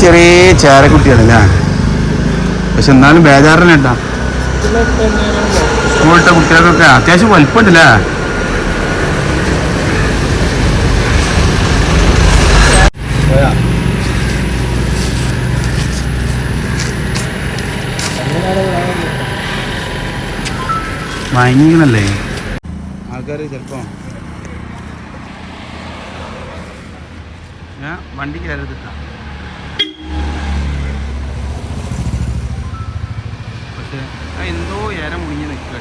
ചെറിയ ചേരക്കുട്ടിയാണല്ലേ പക്ഷെ എന്നാലും ബേജാറിന് കേട്ടാ. കുട്ടികൾക്കൊക്കെ അത്യാവശ്യം വലിപ്പമുണ്ടല്ലേ? ഭയങ്കരല്ലേ? ആൾക്കാർ ചിലപ്പോ ഞാൻ വണ്ടി പക്ഷെ എന്തോ ഏര മുടിഞ്ഞ് നിൽക്കുക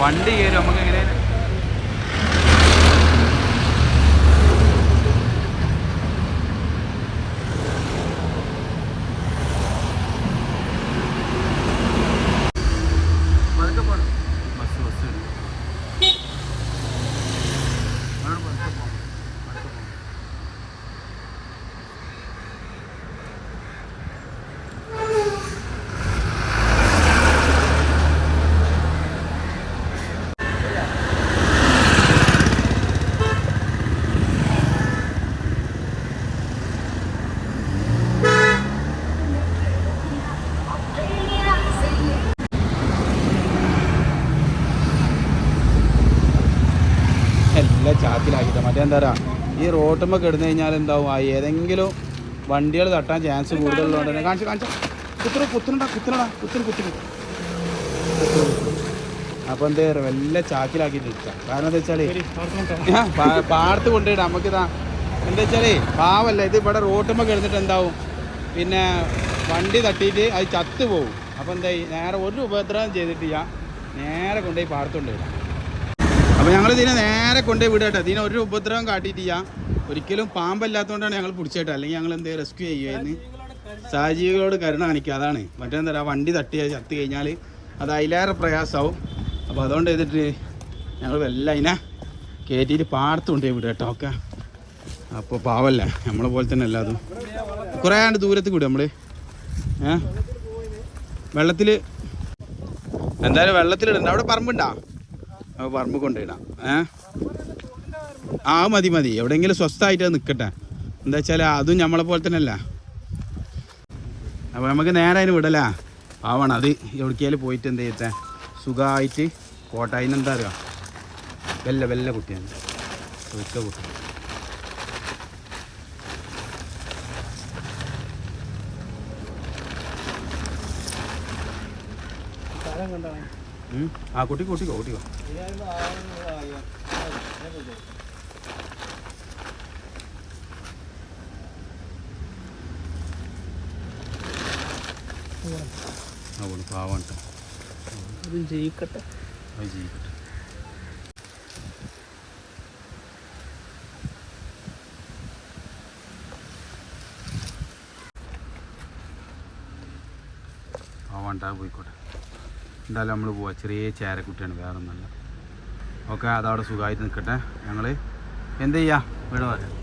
വണ്ടി കയറും നമുക്ക് എങ്ങനെ എല്ലാം ചാക്കിലാക്കിയിട്ട്. മറ്റേ എന്താ പറയുക ഈ റോട്ടുമ്പോൾ കിടന്നു കഴിഞ്ഞാൽ എന്താവും? ആ ഏതെങ്കിലും വണ്ടികൾ തട്ടാൻ ചാൻസ് കൂടുതലുള്ളതുകൊണ്ട് തന്നെ. കാണിച്ചു കാണിച്ചു. കുത്തിന കുത്തിനടാ കുത്തിനടാ കുത്തിന് കുത്തിന് അപ്പോൾ എന്താ പറയുക വല്ല ചാക്കിലാക്കിയിട്ട് നിൽക്കുക കാരണം എന്താ വെച്ചാൽ പാടത്ത് കൊണ്ടുപോയിട്ട് നമുക്കിതാ എന്താ വെച്ചാലേ പാവല്ല. ഇത് ഇവിടെ റോട്ടുമ്പോൾ കിടന്നിട്ട് എന്താവും? പിന്നെ വണ്ടി തട്ടിയിട്ട് അത് ചത്തു പോകും അപ്പോൾ എന്താ നേരെ ഒരു ഉപദ്രവം ചെയ്തിട്ടില്ല നേരെ കൊണ്ടുപോയി പാടത്ത് കൊണ്ടുപോയിടാം അപ്പോൾ ഞങ്ങൾ ഇതിനെ നേരെ കൊണ്ടേ വിടട്ടെ ഇതിനെ ഒരു ഉപദ്രവം കാട്ടിയിട്ടില്ല ഒരിക്കലും പാമ്പല്ലാത്തതുകൊണ്ടാണ് ഞങ്ങൾ പിടിച്ചേട്ടെ അല്ലെങ്കിൽ ഞങ്ങൾ എന്തേ റെസ്ക്യൂ ചെയ്യുമായിരുന്നു സഹജീവികളോട് കരുണ കാണിക്കുക അതാണ്. മറ്റെന്താ വണ്ടി തട്ടി ചത്തു കഴിഞ്ഞാൽ അത് അതിലേറെ പ്രയാസമാവും. അപ്പോൾ അതുകൊണ്ട് ചെയ്തിട്ട് ഞങ്ങൾ എല്ലാം അതിനെ കയറ്റിയിട്ട് പാടത്ത് കൊണ്ടുപോയി വിടുക കേട്ടോ ഓക്കെ? അപ്പോൾ പാവല്ല നമ്മളെ പോലെ തന്നെ അല്ല അതും കുറേ ആണ്ട് ദൂരത്ത് കൂടി നമ്മൾ വെള്ളത്തിൽ എന്തായാലും വെള്ളത്തിലിടണ്ട. അവിടെ പറമ്പുണ്ടാ? പറമ്പ് കൊണ്ടിടാം ഏ? ആ മതി മതി. എവിടെയെങ്കിലും സ്വസ്ഥമായിട്ട് നിൽക്കട്ടെ എന്താ വെച്ചാൽ അതും നമ്മളെ പോലെ തന്നെ അല്ല അപ്പോൾ നമുക്ക് നേരെ അതിന് വിടലാ. ആവണം അത് എവിടേക്കാലും പോയിട്ട് എന്ത് ചെയ്യത്തെ സുഖമായിട്ട് കോട്ടായിന്ന് എന്താ അറിയാം? വെല്ല വെല്ല കുട്ടിയാണ് ഒരിക്ക കുട്ടി ഉം. ആ കൂട്ടിക്കോ കൂട്ടിക്കോ കൂട്ടിക്കോ പോണു പാവാണ്. അതും ജയിക്കട്ടെ. അത് ജീവിക്കട്ടെ പാവാണ്ടാ പോയിക്കോട്ടെ. എന്തായാലും നമ്മൾ പോവാം. ചെറിയ ചേരക്കുട്ടിയാണ് വേറെ ഒന്നല്ല ഓക്കെ അതവിടെ സുഖമായിട്ട് നിൽക്കട്ടെ ഞങ്ങൾ എന്ത് ചെയ്യാം? വീട് പറയാം.